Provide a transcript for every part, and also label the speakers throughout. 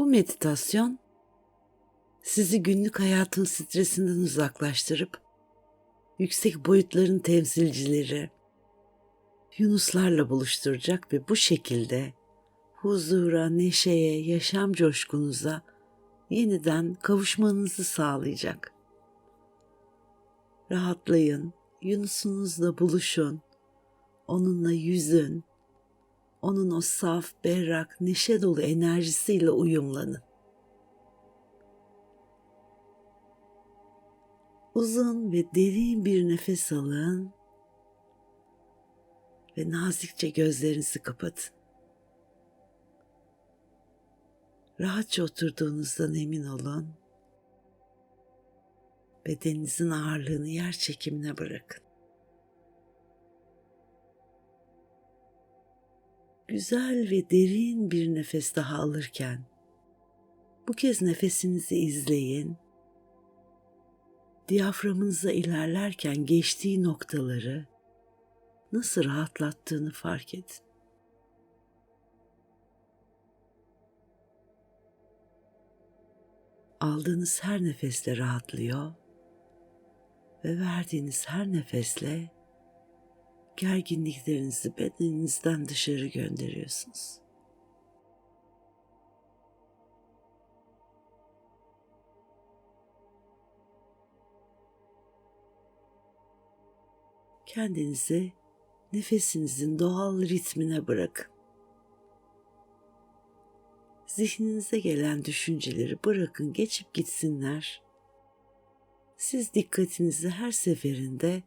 Speaker 1: Bu meditasyon sizi günlük hayatın stresinden uzaklaştırıp yüksek boyutların temsilcileri Yunuslarla buluşturacak ve bu şekilde huzura, neşeye, yaşam coşkunuza yeniden kavuşmanızı sağlayacak. Rahatlayın, Yunusunuzla buluşun, onunla yüzün, onun o saf, berrak, neşe dolu enerjisiyle uyumlanın. Uzun ve derin bir nefes alın ve nazikçe gözlerinizi kapatın. Rahatça oturduğunuzdan emin olun. Bedeninizin ağırlığını yer çekimine bırakın. Güzel ve derin bir nefes daha alırken bu kez nefesinizi izleyin. Diyaframınıza ilerlerken geçtiği noktaları nasıl rahatlattığını fark edin. Aldığınız her nefesle rahatlıyor ve verdiğiniz her nefesle gerginliklerinizi bedeninizden dışarı gönderiyorsunuz. Kendinizi nefesinizin doğal ritmine bırakın. Zihninize gelen düşünceleri bırakın geçip gitsinler. Siz dikkatinizi her seferinde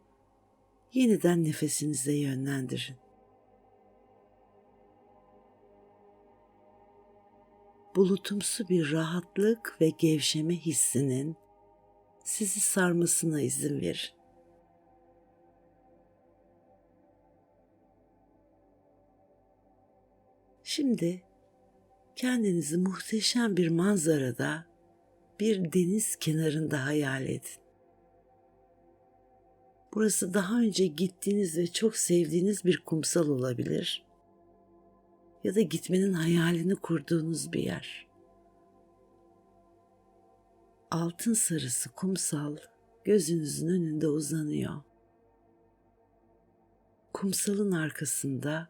Speaker 1: yeniden nefesinize yönlendirin. Bulutumsu bir rahatlık ve gevşeme hissinin sizi sarmasına izin verin. Şimdi kendinizi muhteşem bir manzarada bir deniz kenarında hayal edin. Burası daha önce gittiğiniz ve çok sevdiğiniz bir kumsal olabilir. Ya da gitmenin hayalini kurduğunuz bir yer. Altın sarısı kumsal gözünüzün önünde uzanıyor. Kumsalın arkasında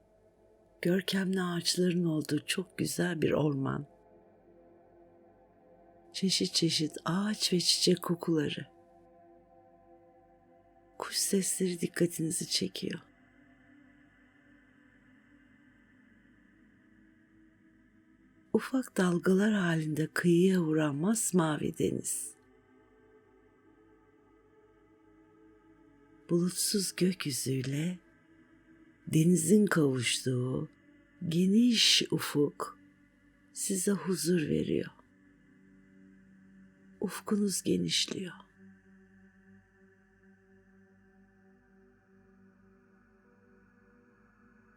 Speaker 1: görkemli ağaçların olduğu çok güzel bir orman. Çeşit çeşit ağaç ve çiçek kokuları. Kuş sesleri dikkatinizi çekiyor. Ufak dalgalar halinde kıyıya vuran masmavi deniz. Bulutsuz gökyüzüyle denizin kavuştuğu geniş ufuk size huzur veriyor. Ufkunuz genişliyor.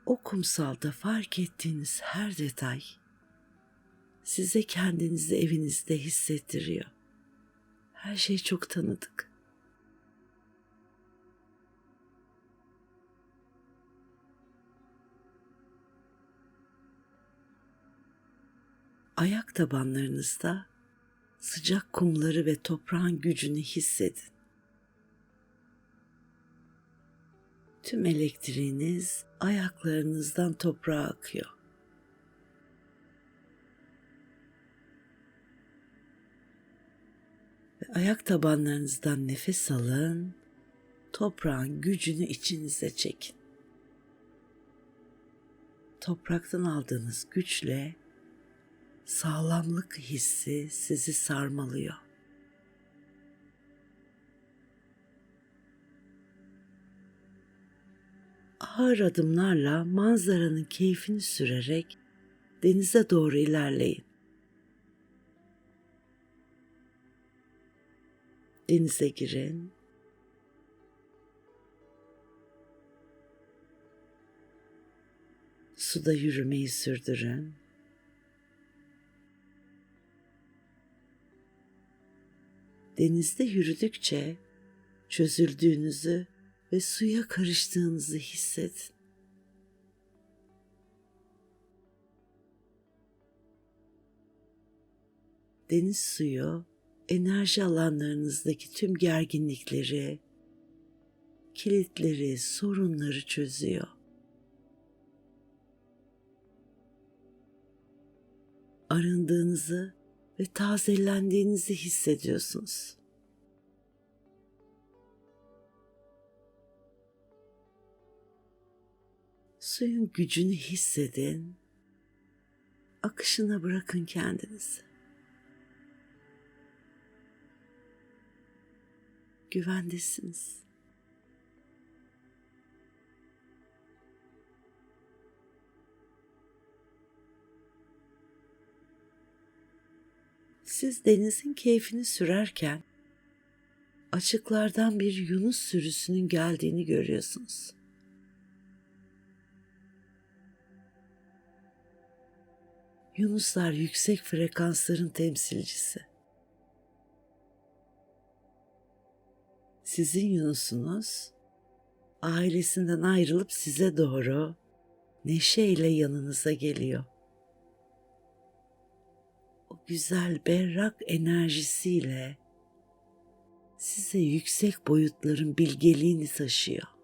Speaker 1: O kumsalda fark ettiğiniz her detay size kendinizi evinizde hissettiriyor. Her şey çok tanıdık. ayak tabanlarınızda sıcak kumları ve toprağın gücünü hissedin. Tüm elektriğiniz ayaklarınızdan toprağa akıyor. Ve ayak tabanlarınızdan nefes alın, toprağın gücünü içinize çekin. Topraktan aldığınız güçle sağlamlık hissi sizi sarmalıyor. Ağır adımlarla manzaranın keyfini sürerek denize doğru ilerleyin. Denize girin. Suda yürümeyi sürdürün. denizde yürüdükçe çözüldüğünüzü ve suya karıştığınızı hissedin. deniz suyu enerji alanlarınızdaki tüm gerginlikleri, kilitleri, sorunları çözüyor. Arındığınızı ve tazelendiğinizi hissediyorsunuz. Suyun gücünü hissedin. Akışına bırakın kendinizi. Güvendesiniz. Siz denizin keyfini sürerken açıklardan bir yunus sürüsünün geldiğini görüyorsunuz. Yunuslar yüksek frekansların temsilcisi. Sizin Yunus'unuz ailesinden ayrılıp size doğru neşeyle yanınıza geliyor. O güzel berrak enerjisiyle size yüksek boyutların bilgeliğini taşıyor.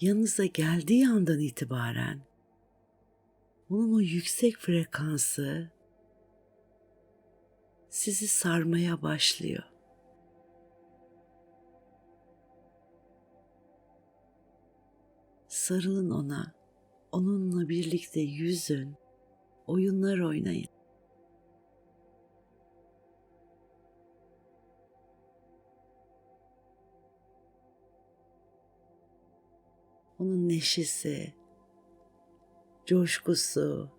Speaker 1: Yanınıza geldiği andan itibaren onun o yüksek frekansı sizi sarmaya başlıyor. Sarılın ona, onunla birlikte yüzün, oyunlar oynayın. Onun neşesi, coşkusu,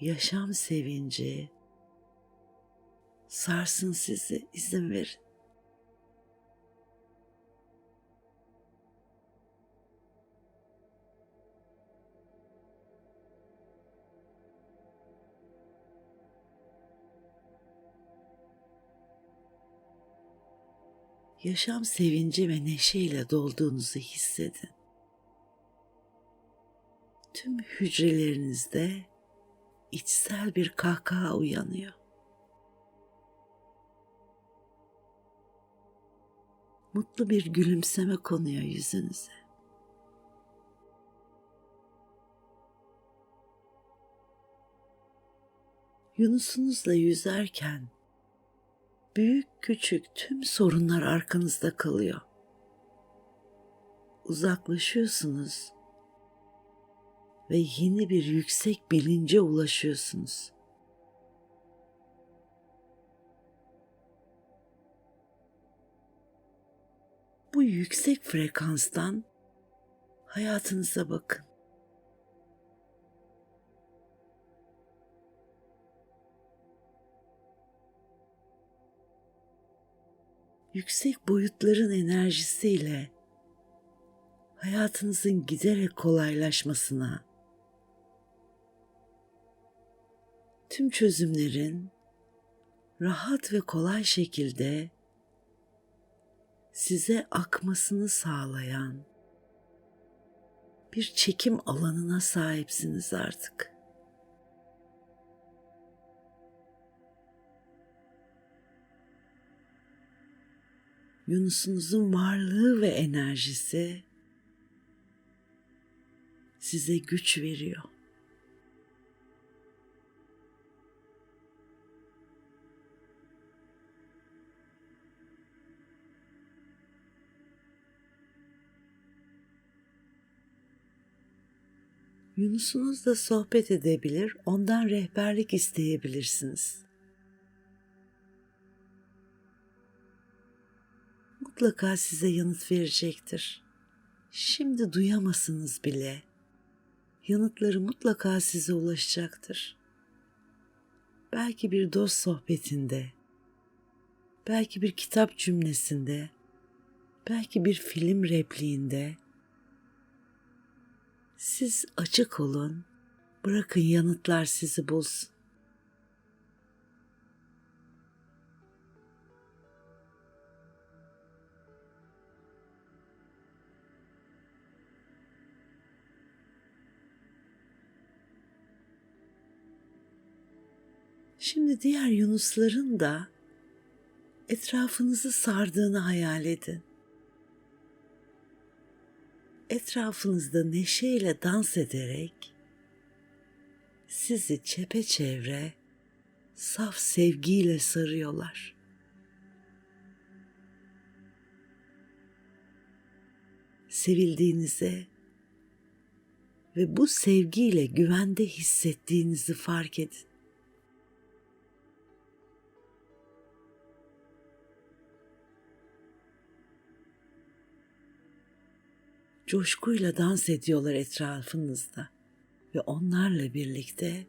Speaker 1: yaşam sevinci sarsın sizi izin verin. yaşam sevinci ve neşeyle dolduğunuzu hissedin tüm hücrelerinizde içsel bir kahkaha uyanıyor. Mutlu bir gülümseme konuyor yüzünüze. Yunusunuzla yüzerken büyük küçük tüm sorunlar arkanızda kalıyor. Uzaklaşıyorsunuz ve yeni bir yüksek bilince ulaşıyorsunuz. Bu yüksek frekanstan hayatınıza bakın. Yüksek boyutların enerjisiyle hayatınızın giderek kolaylaşmasına, tüm çözümlerin rahat ve kolay şekilde size akmasını sağlayan bir çekim alanına sahipsiniz artık. Yunusunuzun varlığı ve enerjisi size güç veriyor. Yunus'unuzla sohbet edebilir, ondan rehberlik isteyebilirsiniz. Mutlaka size yanıt verecektir. Şimdi duyamasınız bile. Yanıtları mutlaka size ulaşacaktır. Belki bir dost sohbetinde, belki bir kitap cümlesinde, belki bir film repliğinde, siz açık olun, bırakın yanıtlar sizi bulsun. Şimdi diğer yunusların da etrafınızı sardığını hayal edin. Etrafınızda neşeyle dans ederek sizi çepeçevre saf sevgiyle sarıyorlar. Sevildiğinize ve bu sevgiyle güvende hissettiğinizi fark edin. Coşkuyla dans ediyorlar etrafınızda ve onlarla birlikte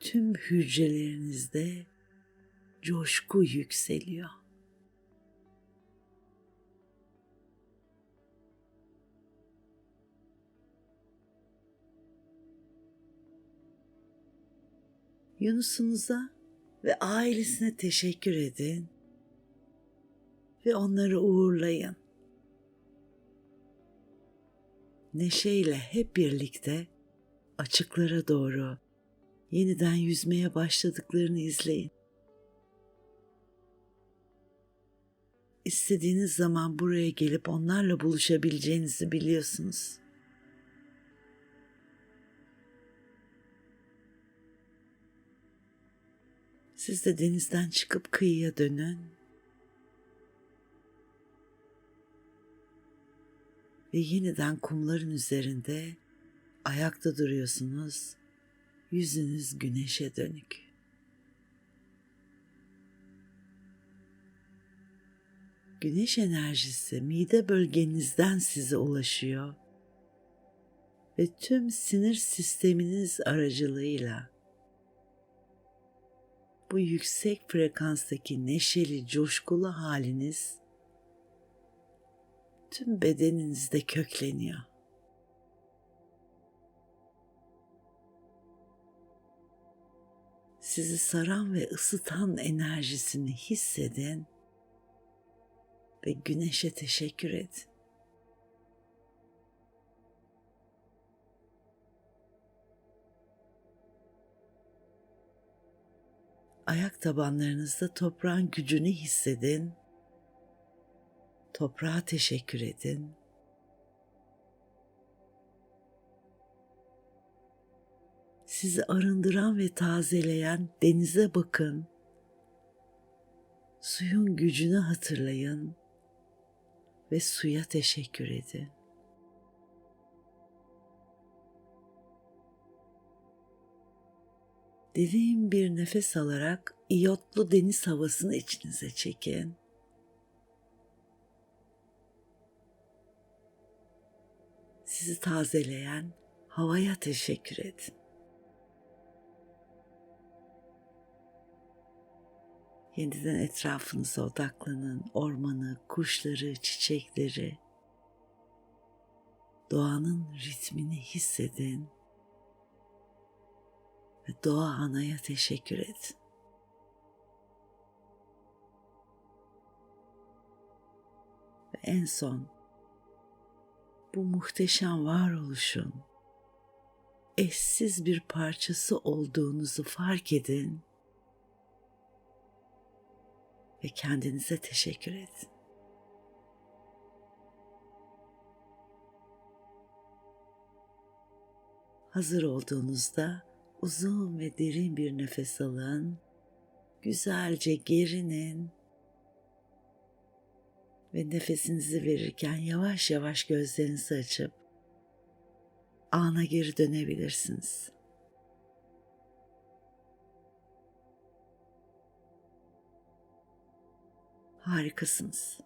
Speaker 1: tüm hücrelerinizde coşku yükseliyor. Yunus'unuza ve ailesine teşekkür edin ve onları uğurlayın. Neşeyle hep birlikte açıklara doğru yeniden yüzmeye başladıklarını izleyin. İstediğiniz zaman buraya gelip onlarla buluşabileceğinizi biliyorsunuz. Siz de denizden çıkıp kıyıya dönün. Ve yeniden kumların üzerinde ayakta duruyorsunuz. Yüzünüz güneşe dönük. Güneş enerjisi mide bölgenizden size ulaşıyor ve tüm sinir sisteminiz aracılığıyla bu yüksek frekanstaki neşeli, coşkulu haliniz tüm bedeninizde kökleniyor. Sizi saran ve ısıtan enerjisini hissedin ve güneşe teşekkür edin. Ayak tabanlarınızda toprağın gücünü hissedin. Toprağa teşekkür edin. Sizi arındıran ve tazeleyen denize bakın. Suyun gücünü hatırlayın ve suya teşekkür edin. Derin bir nefes alarak iyotlu deniz havasını içinize çekin. Sizi tazeleyen havaya teşekkür edin. Yeniden etrafınıza odaklanın. Ormanı, kuşları, çiçekleri, doğanın ritmini hissedin ve doğa anaya teşekkür edin. Ve en son bu muhteşem varoluşun eşsiz bir parçası olduğunuzu fark edin ve kendinize teşekkür edin. Hazır olduğunuzda uzun ve derin bir nefes alın. Güzelce gerinin ve nefesinizi verirken yavaş yavaş gözlerinizi açıp ana geri dönebilirsiniz. Harikasınız.